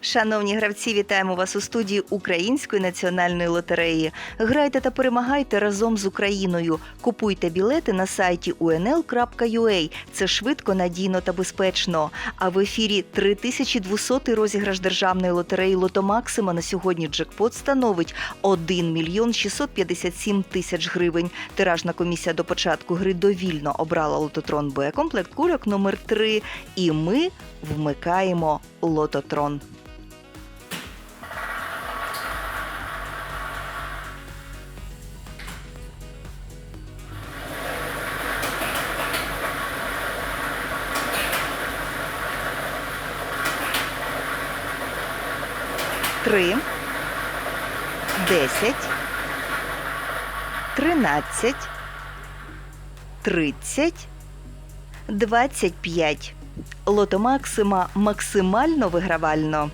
Шановні гравці, вітаємо вас у студії Української національної лотереї. Грайте та перемагайте разом з Україною. Купуйте білети на сайті unl.ua. Це швидко, надійно та безпечно. А в ефірі 3200 розіграш державної лотереї Лото Максима на сьогодні джекпот становить 1 мільйон 657 тисяч гривень. Тиражна комісія до початку гри довільно обрала лототрон Б комплект кульок номер 3 І ми вмикаємо лототрон. Три, десять, тринадцять, тридцять, двадцять п'ять. Лото Максима максимально вигравально.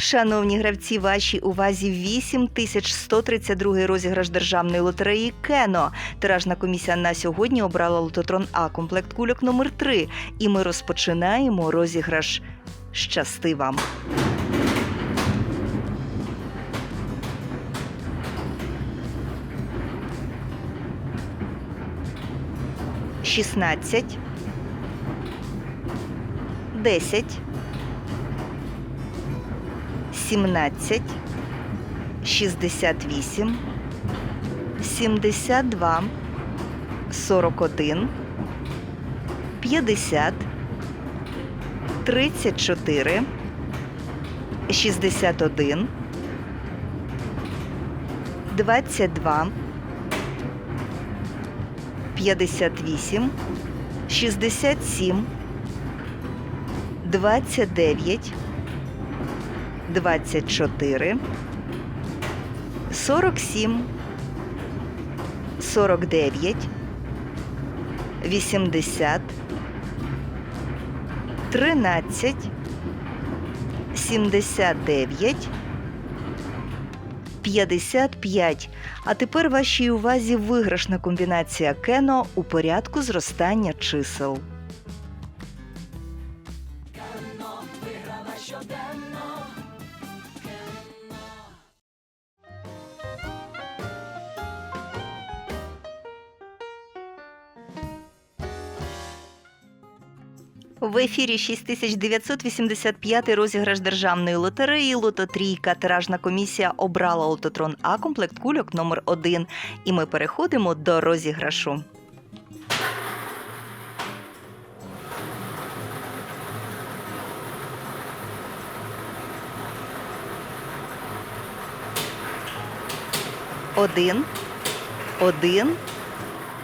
Шановні гравці, вашій увазі 8132 розіграш державної лотереї Кено. Тиражна комісія на сьогодні обрала лототрон А комплект кульок номер 3 І ми розпочинаємо розіграш. Щасти вам! Шістнадцять. Десять. Сімнадцять. Шістдесят вісім. Сімдесят два. Сорок один. П'ятдесят. Тридцять чотири. Шістдесят один. Двадцять два. 58, 67, 29, 24, 47, 49, 80, 13, 79, 55. А тепер вашій увазі виграшна комбінація кено у порядку зростання чисел. В ефірі 6985 розіграш державної лотереї Лототрійка. Тиражна комісія обрала лототрон А комплект кульок номер 1 І ми переходимо до розіграшу. Один, один,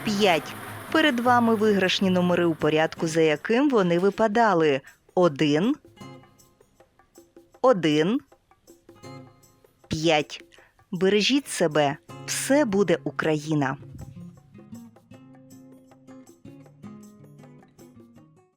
п'ять. Перед вами виграшні номери у порядку, за яким вони випадали. Один, один, п'ять. Бережіть себе, все буде Україна.